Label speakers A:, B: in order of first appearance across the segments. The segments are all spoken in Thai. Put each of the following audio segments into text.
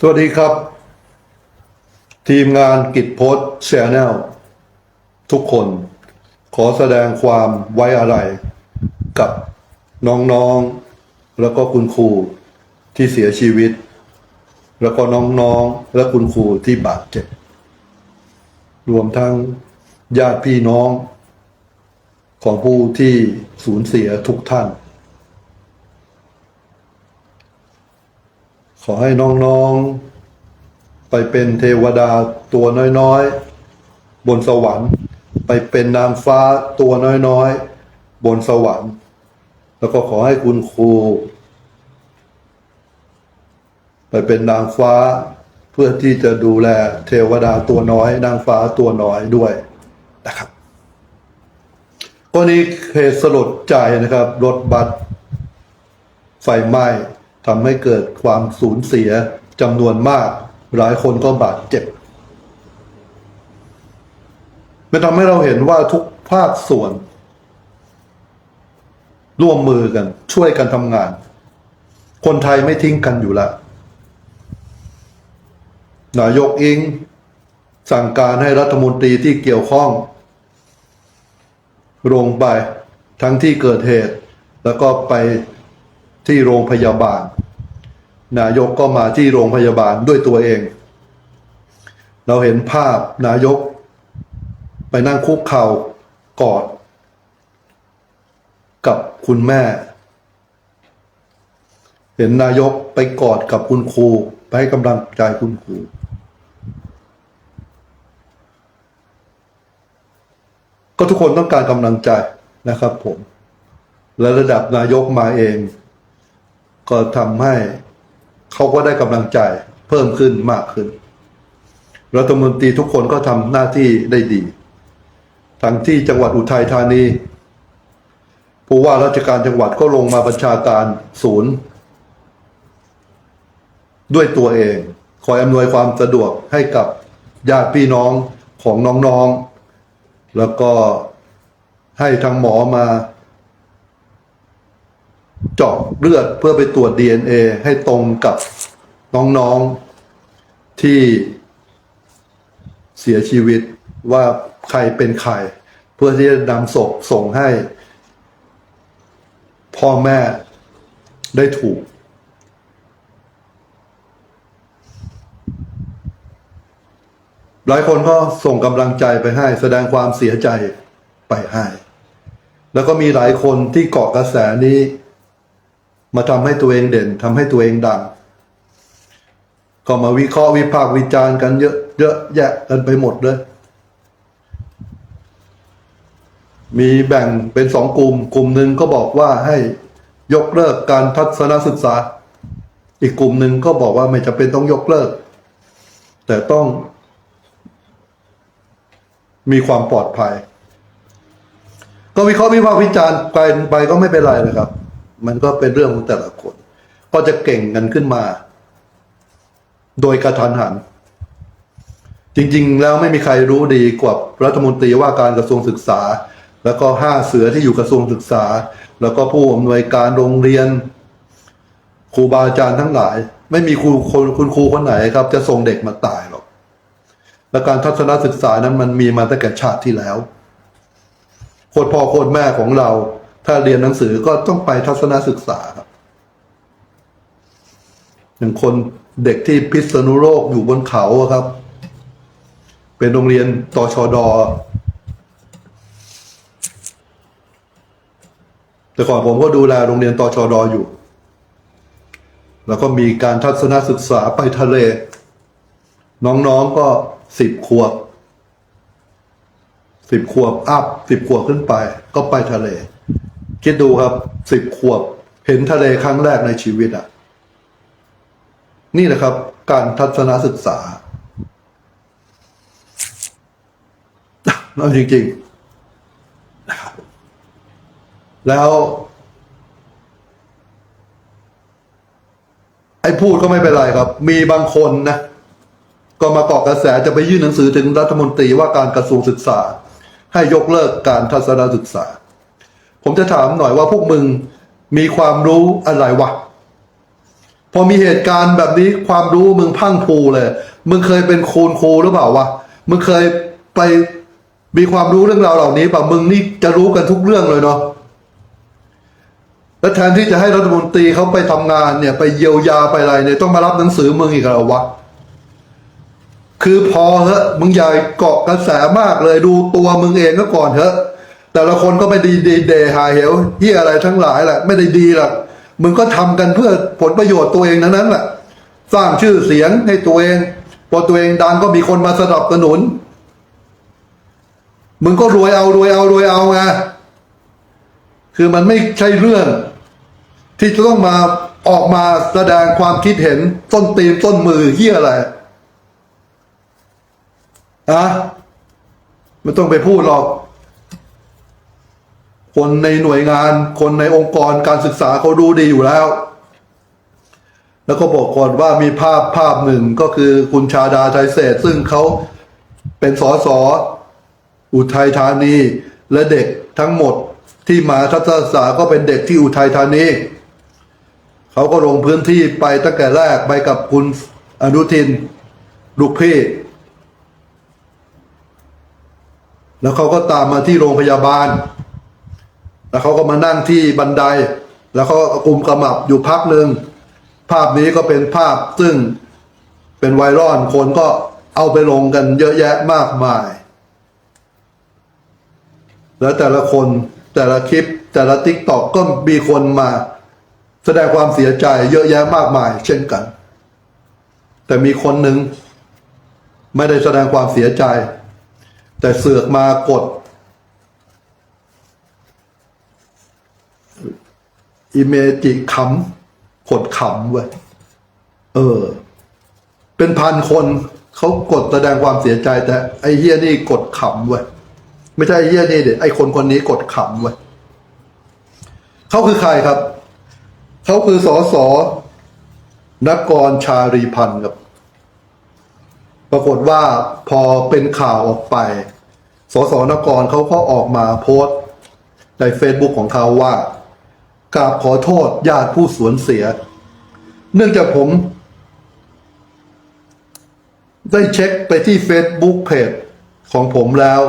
A: สวัสดีครับ ทีมงานกิจโพสแชนแนลทุกคนขอแสดงความไว้อะไรกับน้องๆ แล้วก็คุณครูที่เสียชีวิต แล้วก็น้องๆ และคุณครูที่บาดเจ็บ รวมทั้งญาติพี่น้อง ของผู้ที่สูญเสียทุกท่าน อให้น้องๆ ไปเป็นเทวดาตัวน้อยๆ บนสวรรค์ ไปเป็นนางฟ้าตัวน้อยๆ บนสวรรค์ แล้วก็ขอให้คุณครู ไปเป็นนางฟ้าเพื่อที่จะดูแลเทวดาตัวน้อย นางฟ้าตัวน้อยด้วยนะครับก็นี้เหตุสลดใจนะครับ รถบัสไฟไหม้ ทำให้เกิดความสูญเสียจำนวนมาก หลายคนก็บาดเจ็บ มันทำให้เราเห็นว่าทุกภาคส่วน ร่วมมือกัน ช่วยกันทำงาน คนไทยไม่ทิ้งกันอยู่ล้วนายกอิง สั่งการให้รัฐมนตรีที่เกี่ยวข้อง ลงไปทั้งที่เกิดเหตุ แล้วก็ไป ที่โรงพยาบาล นายกก็มาที่โรงพยาบาลด้วยตัวเอง เราเห็นภาพนายก ไปนั่งคุกเข่ากอด กับคุณแม่ เห็นนายกไปกอดกับคุณครู ไปให้กำลังใจคุณครูก็ทุกคนต้องการกำลังใจนะครับผม และระดับนายกมาเอง ก็ทำให้เขาก็ได้กำลังใจเพิ่มขึ้นมากขึ้น รัฐมนตรีทุกคนก็ทำหน้าที่ได้ดี ทั้งที่จังหวัดอุทัยธานีผู้ว่าราชการจังหวัดก็ลงมาบัญชาการศูนย์ ด้วยตัวเอง คอยอำนวยความสะดวกให้กับญาติพี่น้องของน้องๆ แล้วก็ให้ทางหมอมา เจาะเลือดเพื่อไปตรวจ DNA ให้ตรงกับน้องๆที่เสียชีวิตว่าใครเป็นใคร เพื่อที่จะนำศพส่งให้ พ่อแม่ได้ถูก หลายคนก็ส่งกำลังใจไปให้ แสดงความเสียใจไปให้ แล้วก็มีหลายคนที่เกาะกระแสนี้ มาทำให้ตัวเองเด่นทำให้ตัวเองดัง ก็มาวิเคราะห์วิพากษ์วิจารณ์กันเยอะเยอะแยะกันไปหมดเลย มีแบ่งเป็นสองกลุ่ม กลุ่มหนึ่งก็บอกว่าให้ยกเลิกการทัศนศึกษา อีกกลุ่มหนึ่งก็บอกว่าไม่จำเป็นต้องยกเลิก แต่ต้อง มีความปลอดภัย ก็วิเคราะห์วิพากษ์วิจารณ์ไปไปก็ไม่เป็นไรนะครับ มันก็เป็นเรื่องของแต่ละคน ก็จะเก่งกันขึ้นมา โดยกระทันหัน จริง ๆ แล้วไม่มีใครรู้ดีกว่ารัฐมนตรีว่าการกระทรวงศึกษา แล้วก็ห้าเสือที่อยู่กระทรวงศึกษา แล้วก็ผู้อำนวยการโรงเรียน ครูบาอาจารย์ทั้งหลาย ไม่มีครูคนคุณครูคนไหนครับ จะส่งเด็กมาตายหรอกและการทัศนศึกษานั้นมันมีมาตั้งแต่ชาติที่แล้วโคตรพ่อโคตรแม่ของเรา ถ้าเรียนหนังสือก็ต้องไปทัศนศึกษาครับอย่างคนเด็กที่พิษณุโลกอยู่บนเขาครับ เป็นโรงเรียนตชดแต่ก่อนผมก็ดูแลโรงเรียนตชดอยู่ แล้วก็มีการทัศนศึกษาไปทะเล น้องๆก็สิบขวบสิบขวบอัพสิบขวบขึ้นไป ก็ไปทะเล คิดดูครับสิบขวบเห็นทะเลครั้งแรกในชีวิตอะ นี่แหละครับ การทัศนศึกษานั่นจริงๆนะครับแล้ว ไอ้พูดก็ไม่เป็นไรครับ มีบางคนนะ ก็มาเกาะกระแสจะไปยื่นหนังสือถึงรัฐมนตรีว่าการกระทรวงศึกษา ให้ยกเลิกการทัศนศึกษา ผมจะถามหน่อยว่าพวกมึงมีความรู้อะไรวะ พอมีเหตุการณ์แบบนี้ความรู้มึงพังพูเลย มึงเคยเป็นครูนครูหรือเปล่าวะ มึงเคยไปมีความรู้เรื่องราวเหล่านี้ป่ะมึงนี่จะรู้กันทุกเรื่องเลยเนาะแล้วแทนที่จะให้รัฐมนตรีเขาไปทำงานเนี่ย ไปเยียวยาไปอะไรเนี่ยต้องมารับหนังสือมึงอีกเหรอวะ คือพอเหอะมึงอย่าเกาะกระแสมากเลยดูตัวมึงเองก็ก่อนเถอะ แต่ละคนก็ไม่ดีดีเดหาเหวเฮียอะไรทั้งหลายแหละ ไม่ได้ดีหรอกมึงก็ทำกันเพื่อผลประโยชน์ตัวเองทั้งนั้นแหละสร้างชื่อเสียงให้ตัวเอง พอตัวเองดังก็มีคนมาสนับสนุน มึงก็รวยเอารวยเอารวยเอาไงคือมันไม่ใช่เรื่อง ที่จะต้องมาออกมาแสดงความคิดเห็นต้นตีนต้นมือเฮียอะไรอะไม่ต้องไปพูดหรอก คนในหน่วยงาน คนในองค์กรการศึกษาเขาดูดีอยู่แล้ว แล้วก็บอกก่อนว่ามีภาพภาพหนึ่งก็คือคุณชาดาไทยเศษ ซึ่งเขาเป็นสอสอุทัยธานี และเด็กทั้งหมดที่มาทัศนศึกษาก็เป็นเด็กที่อุทัยธานีเขาก็ลงพื้นที่ไปตั้งแต่แรกไปกับคุณอนุทินลูกพี่ แล้วเขาก็ตามมาที่โรงพยาบาล แล้วเขาก็มานั่งที่บันได แล้วเขาก็กุมกระหมับอยู่พักหนึ่งภาพนี้ก็เป็นภาพซึ่งเป็นไวรัลคนก็เอาไปลงกันเยอะแยะมากมาย แล้วแต่ละคนแต่ละคลิปแต่ละทิกตอกก็มีคนมาแสดงความเสียใจเยอะแยะมากมาย เช่นกัน แต่มีคนหนึ่งไม่ได้แสดงความเสียใจ แต่เสือกมากด อิเมจิขำกดขำเว้ยเออ เป็นพันคนเขากดแสดงความเสียใจ แต่ไอ้เฮียนี่กดขำเว้ยไม่ใช่ไอ้เฮียนี่เด็ไอ้คนคนนี้กดขำเว้ยเขาคือใครครับ เขาคือสอสอนกรชารีพันธ์ครับ ปรากฏว่าพอเป็นข่าวออกไป สสนกรเขาก็ออกมาโพสต์ในเฟซบุ๊กของเขาว่า กราบขอโทษญาติผู้สูญเสีย เนื่องจากผม ได้เช็คไปที่เฟซบุ๊กเพจของผมแล้ว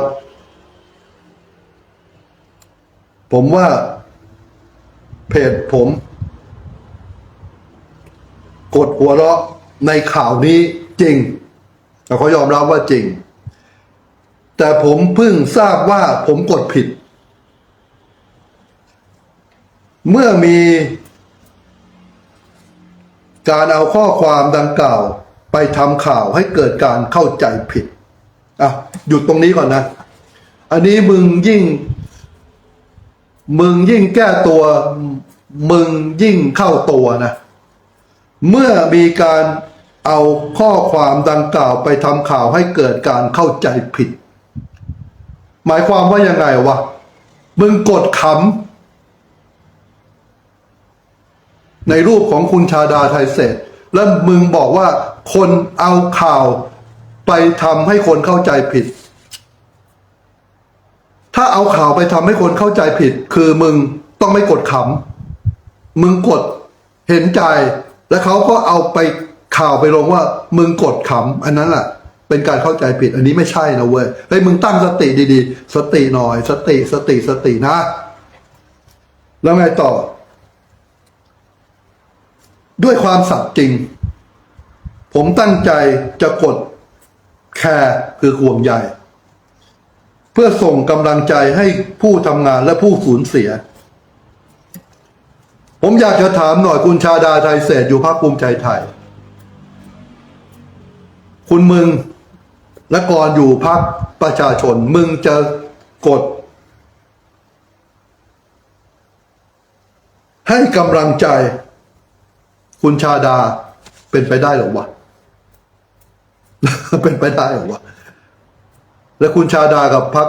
A: ผมว่า เพจผม กดหัวเราะในข่าวนี้จริง แต่เขายอมรับว่าจริง แต่ผมเพิ่งทราบว่าผมกดผิด เมื่อมีการเอาข้อความดังกล่าวไปทำข่าวให้เกิดการเข้าใจผิด อะ หยุดตรงนี้ก่อนนะ อันนี้มึงยิ่ง มึงยิ่งแก้ตัว มึงยิ่งเข้าตัวนะ เมื่อมีการเอาข้อความดังกล่าวไปทำข่าวให้เกิดการเข้าใจผิด หมายความว่ายังไงวะ มึงกดขำ ในรูปของคุณชาดาไทยเศษแล้วมึงบอกว่าคนเอาข่าวไปทำให้คนเข้าใจผิด ถ้าเอาข่าวไปทำให้คนเข้าใจผิด คือมึงต้องไม่กดขำมึงกดเห็นใจ แล้วเขาก็เอาไปข่าวไปลงว่า มึงกดขำอันนั้นแหละเป็นการเข้าใจผิด อันนี้ไม่ใช่นะเว้ยเฮ้ยมึงตั้งสติดีๆ สติหน่อย สติสติสตินะ แล้วไงต่อ ด้วยความสัตย์จริง ผมตั้งใจจะกดแคร์คือห่วงใยเพื่อส่งกำลังใจให้ผู้ทำงานและผู้สูญเสีย ผมอยากจะถามหน่อยคุณชาดาไทยเศษอยู่ภาคภูมิใจไทย คุณมึงและก่อนอยู่พักประชาชน มึงจะกด ให้กำลังใจ คุณชาดาเป็นไปได้หรอวะ เป็นไปได้หรอวะ แล้วคุณชาดากับพัก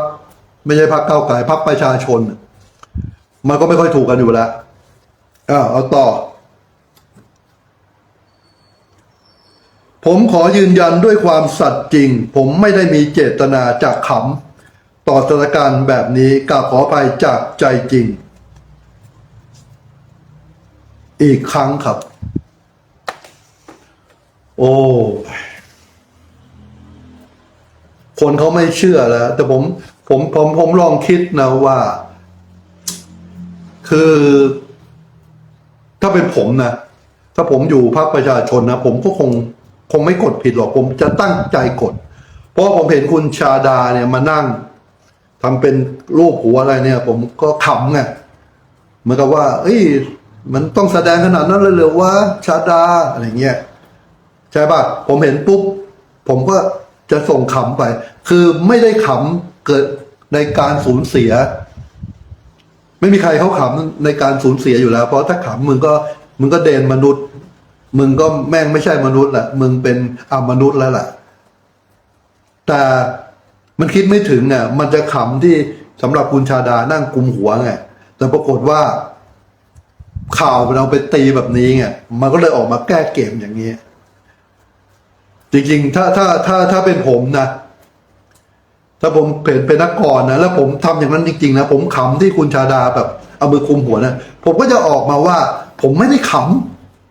A: ไม่ใช่พักเก้าไก่พักประชาชน มันก็ไม่ค่อยถูกกันอยู่แล้วอ่าเอาต่อ ผมขอยืนยันด้วยความสัตย์จริง ผมไม่ได้มีเจตนาจากขำต่อสถานการณ์แบบนี้กราบขออภัยจากใจจริง อีกครั้งครับ โอ้คนเขาไม่เชื่อแล้ว แต่ผม ผมผมผมลองคิดนะว่า คือ ถ้าเป็นผมนะถ้าผมอยู่พรรคประชาชนนะผมก็คงคงไม่กดผิดหรอก ผมจะตั้งใจกด เพราะผมเห็นคุณชาดาเนี่ยมานั่งทำเป็นรูปหัวอะไรเนี่ย ผมก็ขำไงเหมือนกับว่า เอ้ย มันต้องแสดงขนาดนั้นเลยเหรือว่าชาดาอะไรเงี้ย ใช่ป่ะผมเห็นปุ๊บ ผมก็จะส่งขำไป คือไม่ได้ขำเกิดในการสูญเสีย ไม่มีใครเขาขำในการสูญเสียอยู่แล้ว เพราะถ้าขำมึงก็มึงก็เดนมนุษย์ มึงก็แม่งไม่ใช่มนุษย์แหละมึงเป็นอมนุษย์แล้วแหละแต่มันคิดไม่ถึงเนี่ยมันจะขำที่สำหรับคุณชาดานั่งกุมหัวไงแต่ปรากฏว่าข่าวเอาไปตีแบบนี้ไงมันก็เลยออกมาแก้เกมอย่างนี้ จริงๆ ถ้าถ้าถ้าถ้าเป็นผมนะ ถ้าผมเป็นเป็นนักกรนะแล้วผมทำอย่างนั้นจริงๆนะผมขำที่คุณชาดาแบบเอามือคุมหัวนะผมก็จะออกมาว่า ผมไม่ได้ข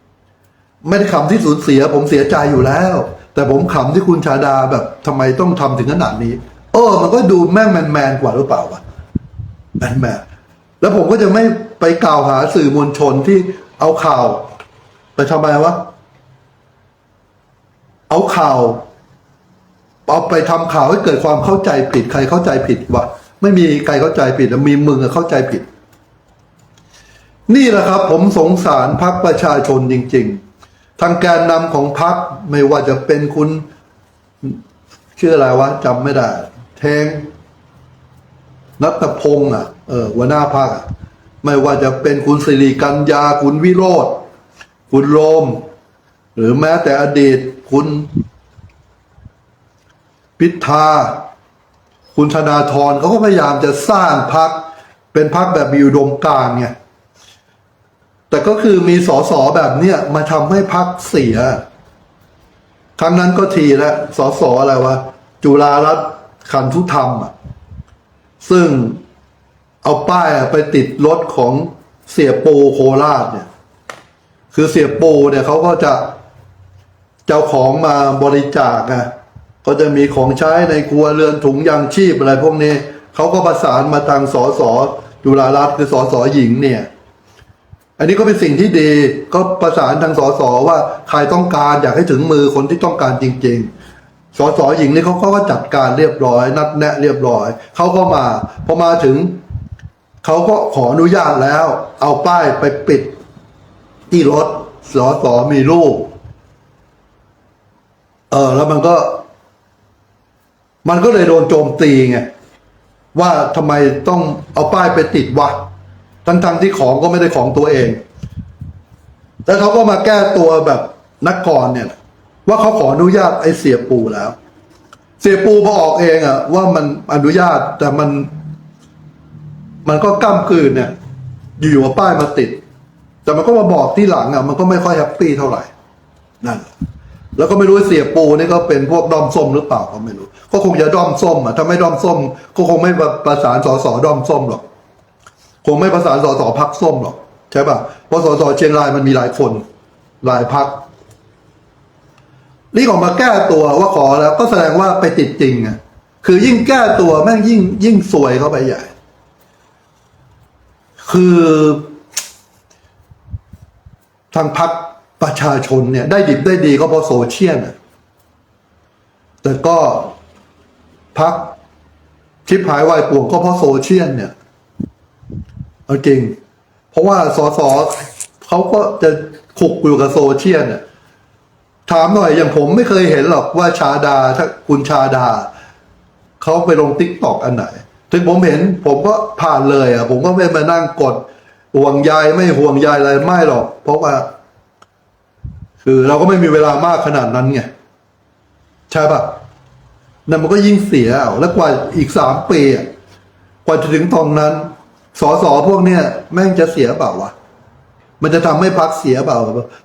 A: ำไม่ได้ขำที่สูญเสีย ผมเสียใจอยู่แล้ว แต่ผมขำที่คุณชาดาแบบทำไมต้องทำถึงขนาดนี้ เออ มันก็ดูแม่งแมนแมนกว่าหรือเปล่าวะแมนแมนแล้วผมก็จะไม่ไปกล่าวหาสื่อมวลชนที่เอาข่าวไปทำไมวะ เอาข่าวเอาไปทำข่าวให้เกิดความเข้าใจผิดใครเข้าใจผิดวะไม่มีใครเข้าใจผิดมีมึงอะเข้าใจผิด นี่แหละครับ ผมสงสารพรรคประชาชนจริง ๆ ทางแกนนำของพรรคไม่ว่าจะเป็นคุณชื่ออะไรวะจำไม่ได้ แทงนัตพงศ์อะเออหัวหน้าพรรคไม่ว่าจะเป็นคุณสิริกัญญาคุณวิโรธคุณโรม หรือแม้แต่อดีต คุณ พิธา คุณธนาธรเขาก็พยายามจะสร้างพักเป็นพักแบบมีอุดมการณ์ไงแต่ก็คือมีสอสอแบบเนี้ยมาทำให้พักเสีย ครั้งนั้นก็ทีแล้วสอสออะไรวะ จุฬารัตน์ขันธุธรรมอะซึ่งเอาป้ายไปติดรถของเสียโปโคราชเนี่ย คือเสียโปเนี่ยเขาก็จะ เจ้าของมาบริจาคไงก็จะมีของใช้ในครัวเรือนถุงยางชีพอะไรพวกนี้เขาก็ประสานมาทางสสจุฬารัตน์คือสสหญิงเนี่ย อันนี้ก็เป็นสิ่งที่ดีก็ประสานทางสสว่าใครต้องการอยากให้ถึงมือคนที่ต้องการจริง ๆ สสหญิงนี่เขาก็จัดการเรียบร้อย นัดแนะเรียบร้อยเขาก็มาพอมาถึงเขาก็ขออนุญาตแล้ว เอาป้ายไปปิดที่รถสอสอมีลูก เออ แล้วมันก็ มันก็เลยโดนโจมตีไงว่าทำไมต้องเอาป้ายไปติดวะทั้งๆที่ของก็ไม่ได้ของตัวเอง แล้วเขาก็มาแก้ตัวแบบนักกรเนี่ย ว่าเขาขออนุญาตไอ้เสียปูแล้ว เสียปูพอออกเองอะว่ามันอนุญาตแต่มัน มันก็ก้ามกืนเนี่ย อยู่ๆเอาป้ายมาติด แต่มันก็มาบอกที่หลังอะมันก็ไม่ค่อยแฮปปี้เท่าไหร่นั่น แล้วก็ไม่รู้เสียปูนี่ก็เป็นพวกดอมส้มหรือเปล่าก็ไม่รู้ ก็คงจะดอมส้มอะถ้าไม่ดอมส้ม ก็คงไม่ประสานสสดอมส้มหรอกคงไม่ประสานสสพักส้มหรอกใช่ป่ะเพราะสสเชียงรายมันมีหลายคน หลายพักนี่ออกมาแก้ตัวว่าขอแล้ว ก็แสดงว่าไปติดจริงอะคือยิ่งแก้ตัวแม่งยิ่ง ยิ่งสวยเข้าไปใหญ่ คือ ทางพัก ประชาชนเนี่ยได้ดิบได้ดีก็เพราะโซเชียลนะแต่ก็พักชิปหายวายป่วงก็เพราะโซเชียลเนี่ยเอาจริง เพราะว่าสสเขาก็จะขุกอยู่กับโซเชียลเนี่ยถามหน่อยอย่างผมไม่เคยเห็นหรอกว่าชาดาถ้าคุณชาดาเขาไปลงติ๊กตอกอันไหน ถึงผมเห็นผมก็ผ่านเลยอะ ผมก็ไม่มานั่งกดห่วงใยไม่ห่วงใยอะไรไม่หรอก เพราะว่า คือเราก็ไม่มีเวลามากขนาดนั้นไงใช่ปะนั่นมันก็ยิ่งเสียแล้วกว่าอีกสามปีอะกว่าจะถึงตรงนั้นสอสอพวกเนี้ยแม่งจะเสียเปล่าวะมันจะทำให้พักเสียเปล่า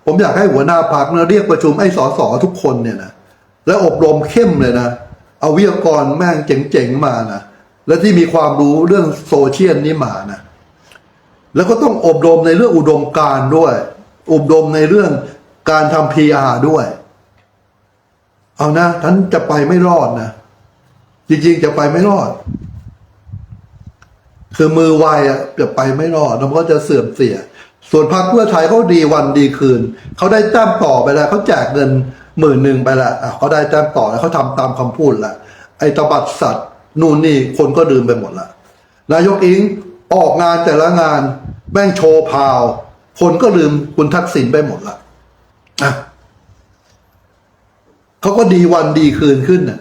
A: ผมอยากให้หัวหน้าพักเนะเรียกประชุมไอ้สอสอทุกคนเนี่ยนะแล้วอบรมเข้มเลยนะเอาวิทยากรแม่งเจ๋งๆมานะและที่มีความรู้เรื่องโซเชียลนี่มานะแล้วก็ต้องอบรมในเรื่องอุดมการณ์ด้วย อบรมในเรื่อง การทำ PR ด้วย เอานะท่านจะไปไม่รอดนะ จริงๆจะไปไม่รอด คือมือไวอะจะไปไม่รอดแล้วมันก็จะเสื่อมเสีย ส่วนพรรคเพื่อไทยเขาดีวันดีคืน เขาได้แต้มต่อไปแล้วเขาแจกเงินหมื่นหนึ่งไปแล้วอะเขาได้แต้มต่อแล้วเขาทำตามคำพูดละไอ้ตบัดสัตว์นู่นนี่คนก็ลืมไปหมดละนายกอิงออกงานแต่ละงานแม่งโชว์พาว คนก็ลืมคุณทักษิณไปหมดละ อะเขาก็ดีวันดีคืนขึ้นน่ะ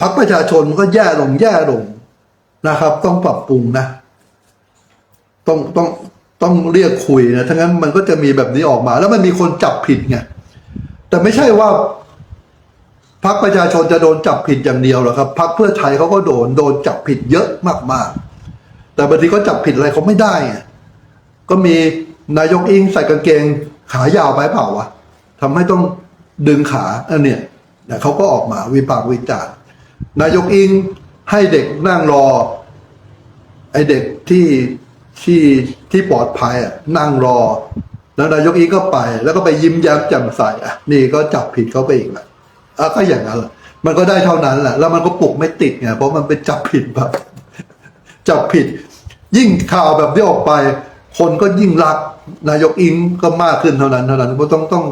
A: พรรคประชาชนก็แย่ลงแย่ลงนะครับ ต้องปรับปรุงนะ ต้องต้องต้องเรียกคุยนะทั้งนั้นมันก็จะมีแบบนี้ออกมา แล้วมันมีคนจับผิดไงแต่ไม่ใช่ว่าพรรคประชาชนจะโดนจับผิดอย่างเดียวหรอกครับพรรคเพื่อไทยเขาก็โดนโดนจับผิดเยอะมากๆ แต่บางทีก็จับผิดอะไรเขาไม่ได้ก็มีนายกอิงใส่กางเกง ขายาวไปเปล่าวะทำให้ต้องดึงขาอันเนี้ยเนี่ยเขาก็ออกมาวิพากษ์วิจารณ์นายกอิงให้เด็กนั่งรอ ไอเด็กที่ที่ที่ปลอดภัยอะนั่งรอ แล้วนายกอีก็ไป แล้วก็ไปยิ้มแย้มแจ่มใสอะนี่ก็จับผิดเขาไปอีกแหละอะก็อย่างนั้นแหละมันก็ได้เท่านั้นแหละแล้วมันก็ปลุกไม่ติดไงเพราะมันเป็นจับผิดแบบจับผิด ยิ่งข่าวแบบนี้ออกไป คนก็ยิ่งรัก นายกอิงก็มากขึ้นเท่านั้นเท่านั้นเพราะต้องต้อง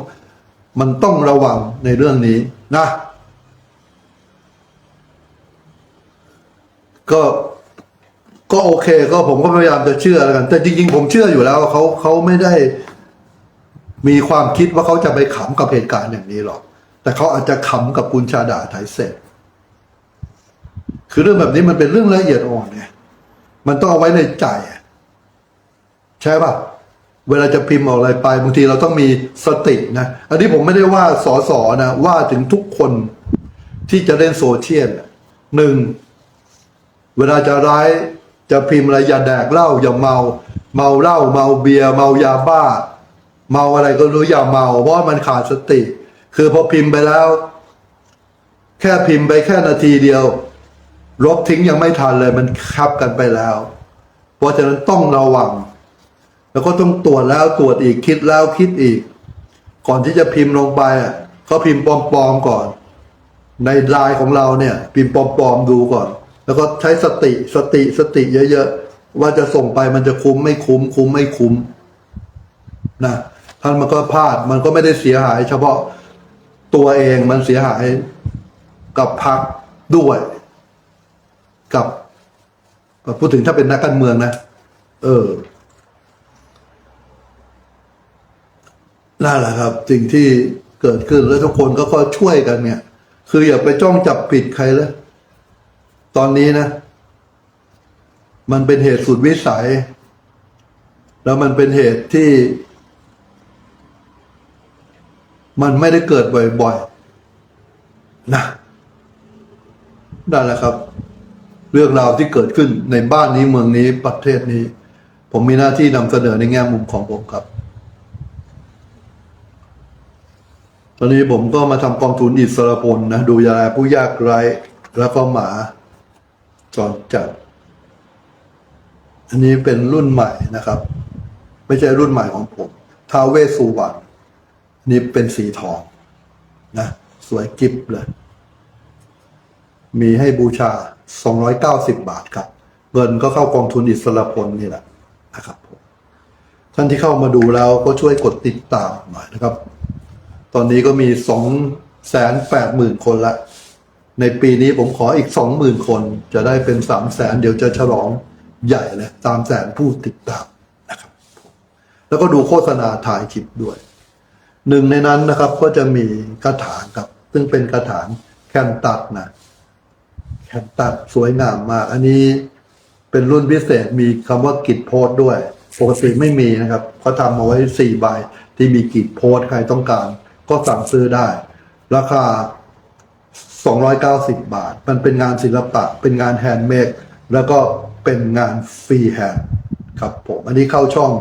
A: มันต้องระวังในเรื่องนี้นะ ก็ก็โอเค ก็ผมก็พยายามจะเชื่อแล้วกัน แต่จริงๆ ผมเชื่ออยู่แล้วว่าเขาเขาไม่ได้มีความคิดว่าเขาจะไปขำกับเหตุการณ์อย่างนี้หรอก แต่เขาอาจจะขำกับคุณชาดาไทยเศษคือเรื่องแบบนี้มันเป็นเรื่องละเอียดอ่อนไงมันต้องเอาไว้ในใจ ใช่ป่ะ เวลาจะพิมพ์ออกอะไรไปบางทีเราต้องมีสตินะ อันนี้ผมไม่ได้ว่าสอสอนะ ว่าถึงทุกคนที่จะเล่นโซเชียลหนึ่งเวลาจะร้ายจะพิมพ์อะไรอย่าแดกเหล้าอย่าเมา เมาเหล้าเมาเบียร์เมายาบ้า เมาอะไรก็รู้อย่าเมาเพราะมันขาดสติ คือพอพิมพ์ไปแล้ว แค่พิมพ์ไปแค่นาทีเดียวลบทิ้งยังไม่ทันเลยมันคับกันไปแล้ว เพราะฉะนั้นต้องระวัง แล้วก็ต้องตรวจแล้วตรวจอีกคิดแล้วคิดอีก ก่อนที่จะพิมพ์ลงไปอะก็พิมพ์ปลอมๆก่อน ในไลน์ของเราเนี่ย พิมพ์ปลอมๆดูก่อน แล้วก็ใช้สติสติสติเยอะๆว่าจะส่งไปมันจะคุ้มไม่คุ้ม คุ้มไม่คุ้มนะท่านมันก็พลาดมันก็ไม่ได้เสียหาย เฉพาะตัวเองมันเสียหายกับพักด้วย กับพูดถึงถ้าเป็นนักการเมืองนะ เออ นั่นแหละครับ สิ่งที่เกิดขึ้นแล้วทุกคนก็ก็ช่วยกันเนี่ย คืออย่าไปจ้องจับผิดใครเลยตอนนี้นะ มันเป็นเหตุสุดวิสัย แล้วมันเป็นเหตุที่ มันไม่ได้เกิดบ่อยๆนะนั่นแหละครับ เรื่องราวที่เกิดขึ้นในบ้านนี้เมืองนี้ประเทศนี้ ผมมีหน้าที่นำเสนอในแง่มุมของผมครับ ตอนนี้ผมก็มาทำกองทุนอิสระพลนะ ดูแลผู้ยากไร้แล้วก็หมาจรจัด อันนี้เป็นรุ่นใหม่นะครับ ไม่ใช่รุ่นใหม่ของผมทาเวสุวรรณนี่เป็นสีทองนะ สวยกิบเลย มีให้บูชา 290 บาทครับ เงินก็เข้ากองทุนอิสระพลนี่แหละนะครับท่านที่เข้ามาดูแล้วก็ช่วยกดติดตามหน่อยนะครับ ตอนนี้ก็มีสองแสนแปดหมื่นคนละ ในปีนี้ผมขออีกสองหมื่นคน จะได้เป็นสามแสนเดี๋ยวจะฉลองใหญ่เลยสามแสนผู้ติดตามนะครับ แล้วก็ดูโฆษณาถ่ายคลิปด้วย หนึ่งในนั้นนะครับก็จะมีกระถางครับ ซึ่งเป็นกระถางแคนตัดนะแคนตัดสวยงามมาก อันนี้เป็นรุ่นพิเศษมีคำว่ากิจโพสด้วยปกติไม่มีนะครับเขาทำมาไว้สี่ใบที่มีกิจโพสใครต้องการ ก็สั่งซื้อได้ ราคา 290 บาท มันเป็นงานศิลปะ เป็นงานแฮนด์เมดแล้วก็เป็นงานฟรีแฮนด์ครับผม อันนี้เข้าช่อง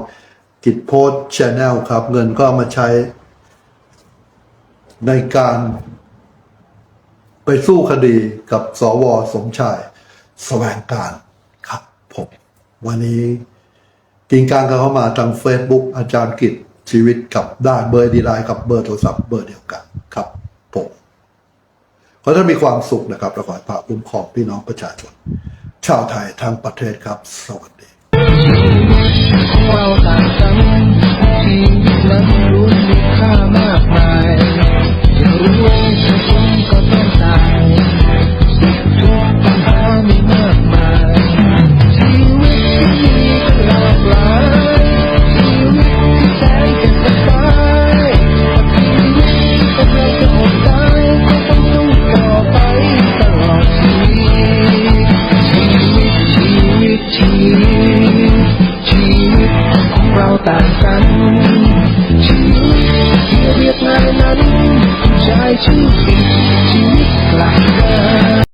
A: กิจโพสชแนลครับ เงินก็ามาใช้ ในการ ไปสู้คดีกับสวสมชายแสวงการครับผม วันนี้กินการกันเข้ามาทาง Facebook อาจารย์กิจ ชีวิตกับด้านเบอร์ดีไลน์กับเบอร์โทรศัพท์เบอร์เดียวกันครับผม
B: อท่านมีความสุขนะครับและขอให้พระคุ้มครองพี่น้องประชาชน ชาวไทยทั้งประเทศครับ สวัสดี